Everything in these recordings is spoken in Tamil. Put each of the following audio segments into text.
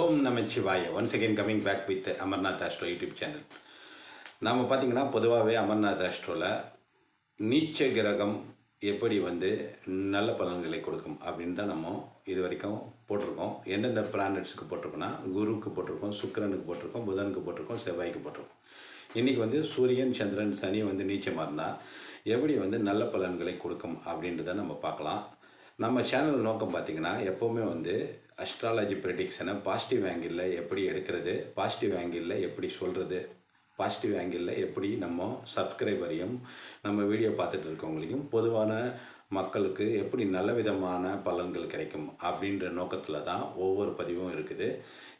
Om Namachivaya. Once again coming back with Amarnath astro YouTube channel நாம் பார்த்தீங்கன்னா பொதுவாகவே அமர்நாத் ஆஸ்ட்ரோவில் நீச்ச கிரகம் எப்படி வந்து நல்ல பலன்களை கொடுக்கும் அப்படின்னு தான் நம்ம இது வரைக்கும் போட்டிருக்கோம். எந்தெந்த பிளானட்ஸுக்கு போட்டிருக்கோம்னா குருவுக்கு போட்டிருக்கோம் சுக்கிரனுக்கு போட்டிருக்கோம் புதனுக்கு போட்டிருக்கோம் செவ்வாய்க்கு போட்டிருக்கோம். இன்றைக்கி வந்து சூரியன் சந்திரன் சனி வந்து நீச்சமாக இருந்தால் எப்படி வந்து நல்ல பலன்களை கொடுக்கும் அப்படின்றத நம்ம பார்க்கலாம். நம்ம சேனல் நோக்கம் பார்த்திங்கன்னா எப்போவுமே வந்து அஸ்ட்ராலஜி ப்ரெடிக்ஷனை பாசிட்டிவ் ஆங்கிளில் எப்படி எடுக்கிறது பாசிட்டிவ் ஆங்கிளில் எப்படி சொல்கிறது பாசிட்டிவ் ஆங்கிளில் எப்படி நம்ம சப்ஸ்கிரைபரையும் நம்ம வீடியோ பார்த்துட்டு இருக்கவங்களையும் பொதுவான மக்களுக்கு எப்படி நல்ல விதமான பலன்கள் கிடைக்கும் அப்படின்ற நோக்கத்தில் தான் ஒவ்வொரு பதிவும் இருக்குது.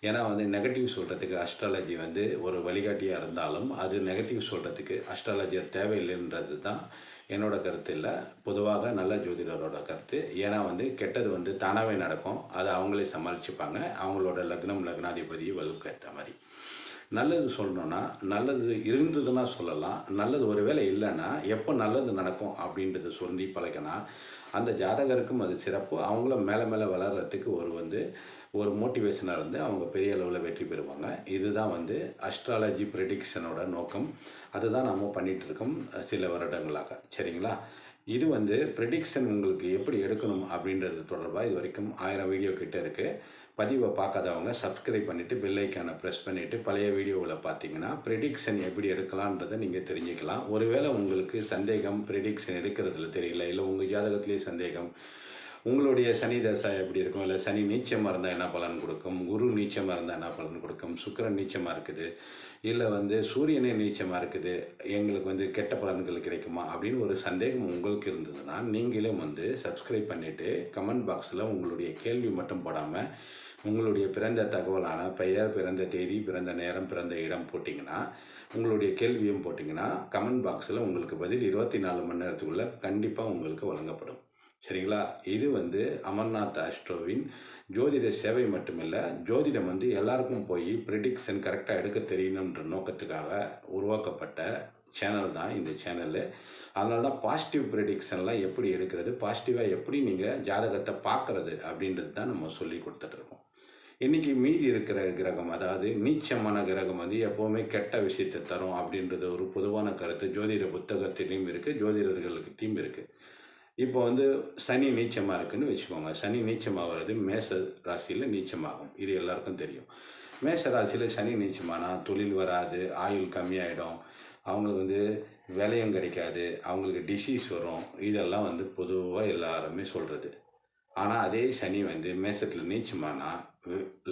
ஏன்னா வந்து நெகட்டிவ் சொல்கிறதுக்கு அஸ்ட்ராலஜி வந்து ஒரு வழிகாட்டியாக இருந்தாலும் அது நெகட்டிவ் சொல்கிறதுக்கு அஸ்ட்ராலஜர் தேவையில்லைன்றது தான் என்னோட கருத்து இல்லை. பொதுவாக நல்ல ஜோதிடரோட கருத்து. ஏன்னா வந்து கெட்டது வந்து தானாகவே நடக்கும். அதை அவங்களே சமாளிச்சுப்பாங்க. அவங்களோட லக்னம் லக்னாதிபதி வலுக்கேற்ற மாதிரி. நல்லது சொல்லணும்னா நல்லது இருந்ததுன்னா சொல்லலாம். நல்லது ஒருவேளை இல்லைன்னா எப்போ நல்லது நடக்கும் அப்படின்றத சொல்லி பழக்கினா அந்த ஜாதகருக்கும் அது சிறப்பு. அவங்களும் மேலே மேலே வளர்கிறதுக்கு ஒரு வந்து ஒரு மோட்டிவேஷனாக இருந்து அவங்க பெரிய அளவில் வெற்றி பெறுவாங்க. இதுதான் வந்து அஸ்ட்ராலஜி ப்ரெடிக்ஷனோட நோக்கம். அதுதான் நம்ம பண்ணிகிட்டு இருக்கோம் சில வருடங்களாக. சரிங்களா? இது வந்து ப்ரெடிக்ஷன் உங்களுக்கு எப்படி எடுக்கணும் அப்படின்றது தொடர்பாக இது வரைக்கும் ஆயிரம் வீடியோ கிட்ட இருக்குது பதிவை பார்க்காதவங்க சப்ஸ்கிரைப் பண்ணிவிட்டு பெல்லைக்கானை ப்ரெஸ் பண்ணிவிட்டு பழைய வீடியோவில் பார்த்தீங்கன்னா ப்ரெடிக்ஷன் எப்படி எடுக்கலான்றதை நீங்கள் தெரிஞ்சுக்கலாம். ஒருவேளை உங்களுக்கு சந்தேகம் ப்ரெடிக்ஷன் எடுக்கிறதுல தெரியல இல்லை உங்கள் ஜாதகத்திலே சந்தேகம் உங்களுடைய சனி தசை எப்படி இருக்கும்? இல்லை சனி நீச்சமாக இருந்தால் என்ன பலன் கொடுக்கும்? குரு நீச்சமாக இருந்தால் என்ன பலன் கொடுக்கும்? சுக்கரன் நீச்சமாக இருக்குது. இல்லை வந்து சூரியனே நீச்சமாக இருக்குது. எங்களுக்கு வந்து கெட்ட பலன்கள் கிடைக்குமா? அப்படின்னு ஒரு சந்தேகம் உங்களுக்கு இருந்ததுன்னா நீங்களே வந்து சப்ஸ்கிரைப் பண்ணிவிட்டு கமெண்ட் பாக்ஸில் உங்களுடைய கேள்வி மட்டும் போடாமல் உங்களுடைய பிறந்த தகவலான பெயர் பிறந்த தேதி பிறந்த நேரம் பிறந்த இடம் போட்டிங்கன்னா உங்களுடைய கேள்வியும் போட்டிங்கன்னா கமெண்ட் பாக்ஸில் உங்களுக்கு பதில் இருபத்தி நாலு மணி நேரத்துக்குள்ளே கண்டிப்பாக உங்களுக்கு வழங்கப்படும். சரிங்களா? இது வந்து அமர்நாத் ஆஸ்ட்ரோவின் ஜோதிட சேவை மட்டுமில்லை ஜோதிடம் வந்து எல்லாருக்கும் போய் ப்ரிடிக்ஷன் கரெக்டாக எடுக்க தெரியணுன்ற நோக்கத்துக்காக உருவாக்கப்பட்ட சேனல் தான் இந்த சேனலு அதனால தான் பாசிட்டிவ் ப்ரிடிக்ஷன்லாம் எப்படி எடுக்கிறது பாசிட்டிவாக எப்படி நீங்கள் ஜாதகத்தை பார்க்குறது அப்படின்றது தான் நம்ம சொல்லி கொடுத்துட்ருக்கோம் இன்றைக்கி மீதி இருக்கிற கிரகம் அதாவது நீச்சமான கிரகம் வந்து எப்போவுமே கெட்ட விஷயத்தை தரும் அப்படின்றது ஒரு பொதுவான கருத்து. ஜோதிட புத்தகத்திலையும் இருக்குது ஜோதிடர்கள்கிட்டையும் இருக்குது இப்போ வந்து சனி நீச்சமாக இருக்குன்னு வச்சுக்கோங்க. சனி நீச்சமாகிறது மேச ராசியில் நீச்சமாகும். இது எல்லாருக்கும் தெரியும். மேச ராசியில் சனி நீச்சமானால் தொழில் வராது ஆயுள் கம்மியாயிடும். அவங்களுக்கு வந்து விலையும் கிடைக்காது. அவங்களுக்கு டிசீஸ் வரும். இதெல்லாம் வந்து பொதுவாக எல்லாருமே சொல்கிறது ஆனால் அதே சனி வந்து மேசத்தில் நீச்சமானால்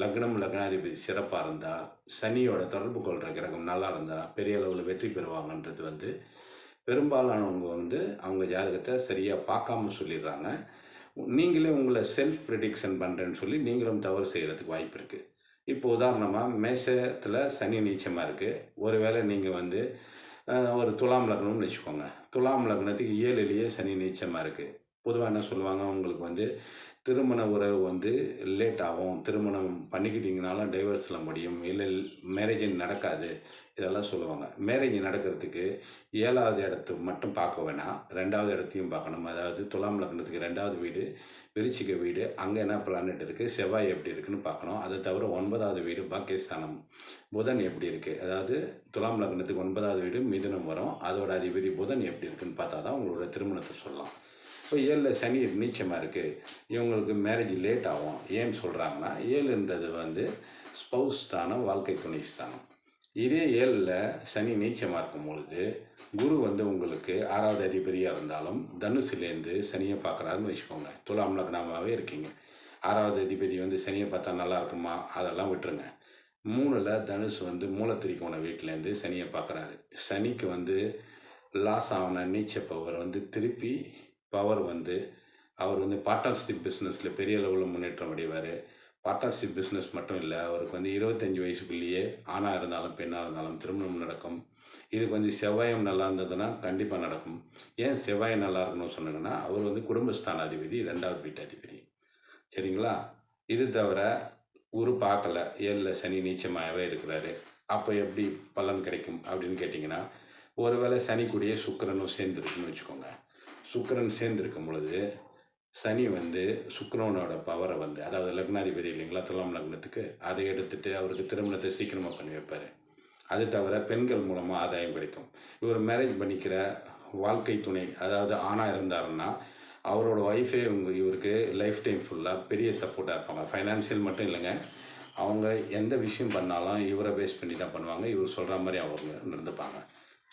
லக்னம் லக்னாதிபதி சிறப்பாக இருந்தால் சனியோட தொடர்பு கொள்கிற கிரகம் நல்லா இருந்தால் பெரிய அளவில் வெற்றி பெறுவாங்கன்றது வந்து பெரும்பாலானவங்க வந்து அவங்க ஜாதகத்தை சரியாக பார்க்காம சொல்லிடுறாங்க. நீங்களே உங்களை செல்ஃப் ப்ரிடிக்ஷன் பண்ணுறேன்னு சொல்லி நீங்களும் தவறு செய்கிறதுக்கு வாய்ப்பு இருக்குது இப்போ உதாரணமாக மேஷத்தில் சனி நீச்சமாக இருக்குது ஒருவேளை நீங்கள் வந்து ஒரு துலாம் லக்னம்னு வச்சுக்கோங்க. துலாம் லக்னத்துக்கு ஏழுலேயே சனி நீச்சமாக இருக்குது பொதுவாக என்ன சொல்லுவாங்க? உங்களுக்கு வந்து திருமண உறவு வந்து லேட் ஆகும். திருமணம் பண்ணிக்கிட்டிங்கனாலும் டைவர்ஸில் முடியும். இல்லை மேரேஜ் நடக்காது. இதெல்லாம் சொல்லுவாங்க. மேரேஜ் நடக்கிறதுக்கு ஏழாவது இடத்து மட்டும் பார்க்க வேணாம். ரெண்டாவது இடத்தையும் பார்க்கணும். அதாவது துலாம் லக்னத்துக்கு ரெண்டாவது வீடு விருச்சிக வீடு. அங்கே என்ன பிளானட் இருக்குது செவ்வாய் எப்படி இருக்குன்னு பார்க்கணும். அதை தவிர ஒன்பதாவது வீடு பாக்கியஸ்தானம். புதன் எப்படி இருக்குது அதாவது துலாம் லக்னத்துக்கு ஒன்பதாவது வீடு மிதுனம் வரும். அதோட அதிபதி புதன் எப்படி இருக்குன்னு பார்த்தா தான் உங்களோட திருமணத்தை சொல்லலாம். இப்போ ஏழில் சனி நீச்சமாக இருக்குது இவங்களுக்கு மேரேஜ் லேட் ஆகும். ஏன்னு சொல்கிறாங்கன்னா ஏழுன்றது வந்து ஸ்பௌஸ் ஸ்தானம் வாழ்க்கை துணை ஸ்தானம். இதே ஏழில் சனி நீச்சமாக இருக்கும் பொழுது குரு வந்து உங்களுக்கு ஆறாவது அதிபதியாக இருந்தாலும் தனுசுலேருந்து சனியை பார்க்குறாருன்னு வச்சுக்கோங்க. துலாம் லக்னமாகவே இருக்கீங்க. ஆறாவது அதிபதி வந்து சனியை பார்த்தா நல்லா இருக்குமா? அதெல்லாம் விட்டுருங்க. மூணில் தனுஷ் வந்து மூலத்திரிக்கோண வீட்டிலேருந்து சனியை பார்க்குறாரு. சனிக்கு வந்து லாஸ் ஆன நீச்ச பவர் வந்து திருப்பி பவர் வந்து அவர் வந்து பார்ட்னர்ஷிப் பிஸ்னஸில் பெரிய அளவில் முன்னேற்றம் அடைவார். பார்ட்னர்ஷிப் பிஸ்னஸ் மட்டும் இல்லை அவருக்கு வந்து இருபத்தஞ்சி வயசுக்குள்ளேயே ஆணாக இருந்தாலும் பெண்ணாக இருந்தாலும் திருமணம் நடக்கும். இதுக்கு வந்து செவ்வாயம் நல்லா இருந்ததுன்னா கண்டிப்பாக நடக்கும். ஏன் செவ்வாயம் நல்லா இருக்கணும்னு சொன்னாங்கன்னா அவர் வந்து குடும்பஸ்தான அதிபதி ரெண்டாவது வீட்டு அதிபதி சரிங்களா? இது தவிர குரு பார்க்கல. ஏழில் சனி நீச்சமாகவே இருக்கிறாரு. அப்போ எப்படி பலன் கிடைக்கும் அப்படின்னு கேட்டிங்கன்னா ஒருவேளை சனிக்குடியே சுக்கரனும் சேர்ந்துருக்குன்னு வச்சுக்கோங்க. சுக்கரன் சேர்ந்துருக்கும் பொழுது சனி வந்து சுக்கரனோட பவரை வந்து அதாவது லக்னாதிபதி இல்லைங்களா துலாம் லக்னத்துக்கு அதை எடுத்துட்டு அவருக்கு திருமணத்தை சீக்கிரமாக பண்ணி வைப்பார். அது தவிர பெண்கள் மூலமாக ஆதாயம் கிடைக்கும் இவர் மேரேஜ் பண்ணிக்கிற வாழ்க்கை துணை அதாவது ஆணாக இருந்தாருன்னா அவரோட ஒய்ஃபே இவங்க இவருக்கு லைஃப் டைம் ஃபுல்லாக பெரிய சப்போர்ட்டாக இருப்பாங்க. ஃபைனான்சியல் மட்டும் இல்லைங்க. அவங்க எந்த விஷயம் பண்ணாலும் இவரை பேஸ் பண்ணி தான் பண்ணுவாங்க. இவர் சொல்கிற மாதிரி அவங்க நடந்துப்பாங்க.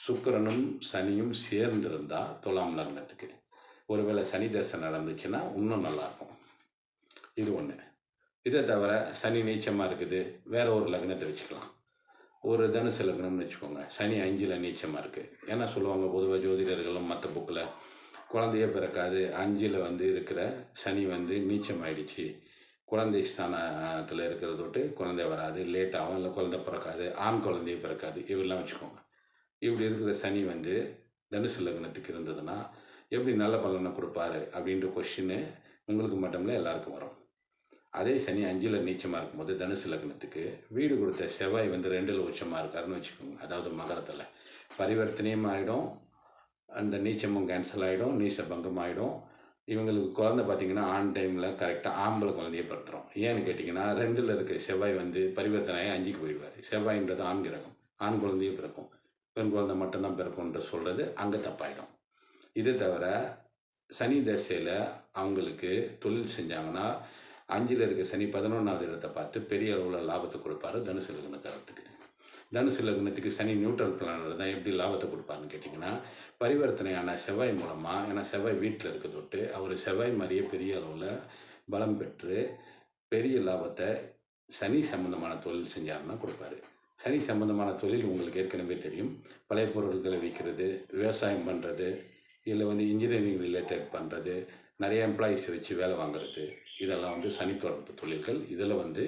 சுக்கிரனும் சனியும் சேர்ந்திருந்தா துலாம் லக்னத்துக்கு. ஒருவேளை சனி தசை நடந்துச்சுன்னா இன்னும் நல்லாயிருக்கும். இது ஒன்று இதை தவிர சனி நீச்சமாக இருக்குது. வேற ஒரு லக்னத்தை வச்சுக்கலாம். ஒரு தனுசு லக்னம்னு வச்சுக்கோங்க. சனி அஞ்சில் நீச்சமாக இருக்குது ஏன்னா சொல்லுவாங்க பொதுவாக ஜோதிடர்களும் மற்ற புக்கில் குழந்தைய பிறக்காது அஞ்சில் வந்து இருக்கிற சனி வந்து நீச்சம் ஆயிடுச்சு குழந்தை ஸ்தானத்தில் இருக்கிறத விட்டு குழந்தை வராது லேட்டாகும் இல்லை குழந்தை பிறக்காது ஆண் குழந்தைய பிறக்காது. இவெல்லாம் வச்சுக்கோங்க. இப்படி இருக்கிற சனி வந்து தனுசு லக்னத்துக்கு இருந்ததுன்னா எப்படி நல்ல பலனை கொடுப்பாரு அப்படின்ற கொஷின்னு உங்களுக்கு மட்டுமில்ல எல்லாருக்கும் வரும். அதே சனி அஞ்சில் நீச்சமாக இருக்கும்போது தனுசு லக்னத்துக்கு வீடு கொடுத்த செவ்வாய் வந்து ரெண்டில் உச்சமாக இருக்காருன்னு வச்சுக்கோங்க. அதாவது மகரத்தில். பரிவர்த்தனையும் ஆகிடும் அந்த நீச்சமும் கேன்சல் ஆகிடும் நீச பங்கம் ஆகிடும் இவங்களுக்கு குழந்தை பார்த்தீங்கன்னா ஆன் டைமில் கரெக்டாக ஆம்பளை குழந்தைய பிறத்துறோம் ஏன்னு கேட்டிங்கன்னா ரெண்டில் இருக்க செவ்வாய் வந்து பரிவர்த்தனையாகி அஞ்சுக்கு போயிடுவார். செவ்வாயின்றது ஆண் கிரகம் ஆண் குழந்தையே பிறக்கும். பெண் குழந்தை மட்டும்தான் பிறக்கும்ன்ற சொல்கிறது அங்கே தப்பாயிடும். இதை தவிர சனி தசையில் அவங்களுக்கு தொழில் செஞ்சாங்கன்னா அஞ்சில் இருக்க சனி பதினொன்றாவது இடத்தை பார்த்து பெரிய அளவில் லாபத்தை கொடுப்பாரு தனுசு லக்னக்காரத்துக்கு. தனுசு லக்னத்துக்கு சனி நியூட்ரல் பிளானர் தான் எப்படி லாபத்தை கொடுப்பாருன்னு கேட்டிங்கன்னா பரிவர்த்தனையான செவ்வாய் மூலமாக ஏன்னா செவ்வாய் வீட்டில் இருக்க தொட்டு அவர் செவ்வாய் மாதிரியே பெரிய அளவில் பலம் பெற்று பெரிய லாபத்தை சனி சம்பந்தமான தொழில் செஞ்சாருன்னா கொடுப்பாரு. சனி சம்பந்தமான தொழில் உங்களுக்கு ஏற்கனவே தெரியும். பழைய பொருட்களை விற்கிறது விவசாயம் பண்ணுறது இல்லை வந்து இன்ஜினியரிங் ரிலேட்டட் பண்ணுறது நிறைய எம்ப்ளாயீஸ் வச்சு வேலை வாங்குறது. இதெல்லாம் வந்து சனி தொடர்பு தொழில்கள். இதில் வந்து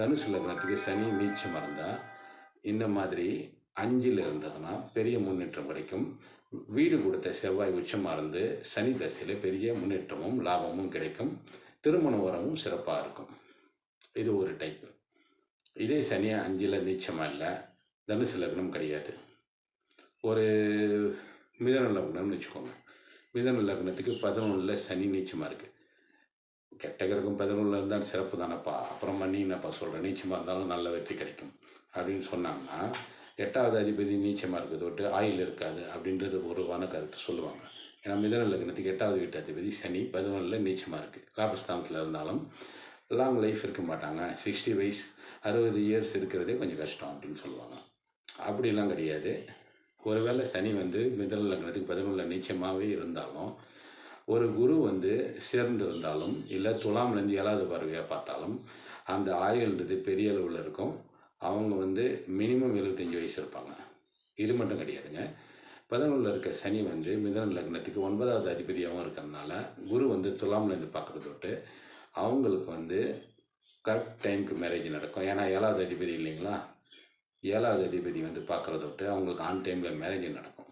தனுசு லக்னத்துக்கு சனி நீச்சம் இருந்தால் இந்த மாதிரி அஞ்சில் இருந்ததுன்னா பெரிய முன்னேற்றம் கிடைக்கும். வீடு கொடுத்த செவ்வாய் உச்சமாக இருந்து சனி தசையில் பெரிய முன்னேற்றமும் லாபமும் கிடைக்கும். திருமண உறவும் சிறப்பாக இருக்கும். இது ஒரு டைப்பு இதே சனி அஞ்சில் நீச்சமாக இல்லை தனுசு லக்னம் கிடையாது. ஒரு மிதன லக்னம்னு வச்சுக்கோங்க. மிதன லக்னத்துக்கு பதினொன்றில் சனி நீச்சமாக இருக்குது கெட்ட கிரகம் பதினொன்றில் இருந்தால் சிறப்பு தானப்பா. அப்புறம் பண்ணி என்னப்பா சொல்கிறேன் நீச்சமாக இருந்தாலும் நல்ல வெற்றி கிடைக்கும். அப்படின்னு சொன்னாங்கன்னா எட்டாவது அதிபதி நீச்சமாக இருக்கிறது விட்டு ஆயில் இருக்காது அப்படின்றது ஒருவான கருத்து சொல்லுவாங்க. ஏன்னா மிதன லக்னத்துக்கு எட்டாவது வீட்டு அதிபதி சனி பதினொன்றில் நீச்சமாக இருக்குது லாபஸ்தானத்தில் இருந்தாலும் லாங் லைஃப் இருக்க மாட்டாங்க. சிக்ஸ்டி வயசு அறுபது இயர்ஸ் இருக்கிறதே கொஞ்சம் கஷ்டம் அப்படின்னு சொல்லுவாங்க. அப்படிலாம் கிடையாது. ஒருவேளை சனி வந்து மிதன லக்னத்துக்கு பதினொன்றில் நீச்சமாகவே இருந்தாலும் ஒரு குரு வந்து சேர்ந்து இருந்தாலும் இல்லை துலாம்லேருந்து ஏழாவது பார்வையாக பார்த்தாலும் அந்த ஆயுள்ன்றது பெரிய அளவில் இருக்கும். அவங்க வந்து மினிமம் எழுபத்தஞ்சி வயசு இருப்பாங்க. இது மட்டும் கிடையாதுங்க. பதினொன்றில் இருக்க சனி வந்து மிதன லக்னத்துக்கு ஒன்பதாவது அதிபதியாகவும் இருக்கிறதுனால குரு வந்து துலாம்லேருந்து பார்க்குறதோட்டு அவங்களுக்கு வந்து கரெக்ட் டைமுக்கு மேரேஜ் நடக்கும். ஏன்னா ஏழாவது அதிபதி இல்லைங்களா? ஏழாவது அதிபதி வந்து பார்க்குறத விட்டு அவங்களுக்கு ஆன் டைமில் மேரேஜ் நடக்கும்.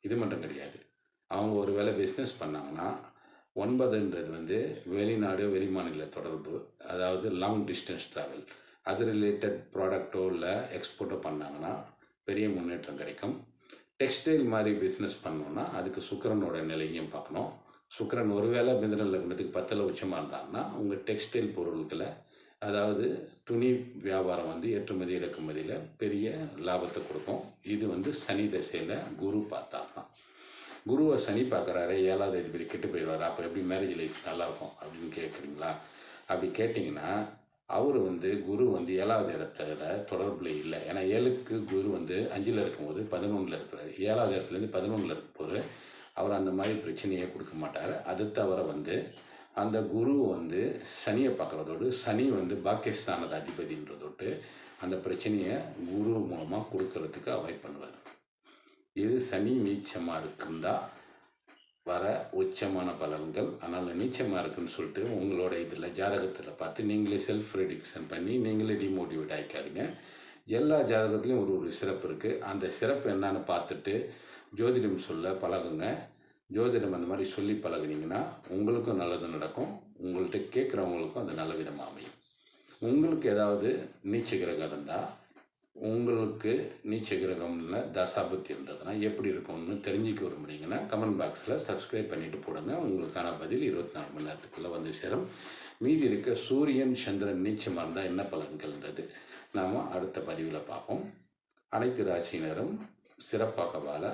இது மட்டும் கிடையாது. அவங்க ஒரு வேளை பிஸ்னஸ் பண்ணாங்கன்னா ஒன்பதுன்றது வந்து வெளிநாடு வெளிமாநில தொடர்பு அதாவது லாங் டிஸ்டன்ஸ் ட்ராவல் அது ரிலேட்டட் ப்ராடக்ட்டோ இல்லை எக்ஸ்போர்ட்டோ பண்ணாங்கன்னா பெரிய முன்னேற்றம் கிடைக்கும். டெக்ஸ்டைல் மாதிரி பிஸ்னஸ் பண்ணோன்னா அதுக்கு சுக்கரனோட நிலையும் பார்க்கணும். சுக்கிரன் ஒருவேளை மிதன லக்னத்துக்கு பத்தில் உச்சமாக இருந்தாங்கன்னா உங்கள் டெக்ஸ்டைல் பொருட்களை அதாவது துணி வியாபாரம் வந்து ஏற்றுமதி இறக்குமதியில் பெரிய லாபத்தை கொடுக்கும். இது வந்து சனி தசையில் குரு பார்த்தாருன்னா குருவை சனி பார்க்குறாரு ஏழாவது அதிபதி கெட்டு போயிடுவார். அப்போ எப்படி மேரேஜ் லைஃப் நல்லாயிருக்கும் அப்படின்னு கேட்குறீங்களா அப்படி கேட்டிங்கன்னா அவர் வந்து குரு வந்து ஏழாவது இடத்துல தொடர்பில் இல்லை. ஏன்னா ஏழுக்கு குரு வந்து அஞ்சில் இருக்கும்போது பதினொன்றில் இருக்கிறார். ஏழாவது இடத்துலேருந்து பதினொன்றில் இருக்கும்போது அவர் அந்த மாதிரி பிரச்சனையை கொடுக்க மாட்டார். அது தவிர வந்து அந்த குரு வந்து சனியை பார்க்குறதோடு சனி வந்து பாக்கியஸ்தானது அதிபதின்றதோட்டு அந்த பிரச்சனையை குரு மூலமாக கொடுக்கறதுக்கு அவாய்ட் பண்ணுவார். இது சனி நீச்சமாக இருக்குந்தா வர உச்சமான பலன்கள். ஆனால் நீச்சமாக இருக்குன்னு சொல்லிட்டு உங்களோட இதில் ஜாதகத்தில் பார்த்து நீங்களே செல்ஃப் ரிடிக்ஷன் பண்ணி நீங்களே டிமோட்டிவேட் ஆகிக்காதீங்க எல்லா ஜாதகத்துலேயும் ஒரு ஒரு சிறப்பு இருக்குது அந்த சிறப்பு என்னன்னு பார்த்துட்டு ஜோதிடம் சொல்ல பழகுங்க. ஜோதிடம் அந்த மாதிரி சொல்லி பழகுனீங்கன்னா உங்களுக்கும் நல்லது நடக்கும். உங்கள்கிட்ட கேட்குறவங்களுக்கும் அது நல்ல விதமாக அமையும். உங்களுக்கு ஏதாவது நீச்ச கிரகம் இருந்தால் உங்களுக்கு நீச்ச கிரகம்ல தசாபத்தி இருந்ததுன்னா எப்படி இருக்கும்னு தெரிஞ்சுக்க விரும்புனீங்கன்னா கமெண்ட் பாக்ஸில் சப்ஸ்கிரைப் பண்ணிவிட்டு போடுங்க. உங்களுக்கான பதில் இருபத்தி நாலு மணி நேரத்துக்குள்ளே வந்து சேரும். மீதி இருக்க சூரியன் சந்திரன் நீச்சமாக இருந்தால் என்ன பலன்கள்ன்றது நாம் அடுத்த பதிவில் பார்ப்போம். அனைத்து ராசியினரும் சிறப்பாக வாழ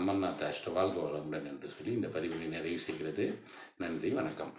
அமர்நாத் அஷ்டவால் கோலமுடன் என்று சொல்லி இந்த பதிவினை நிறைவு செய்கிறது. நன்றி வணக்கம்.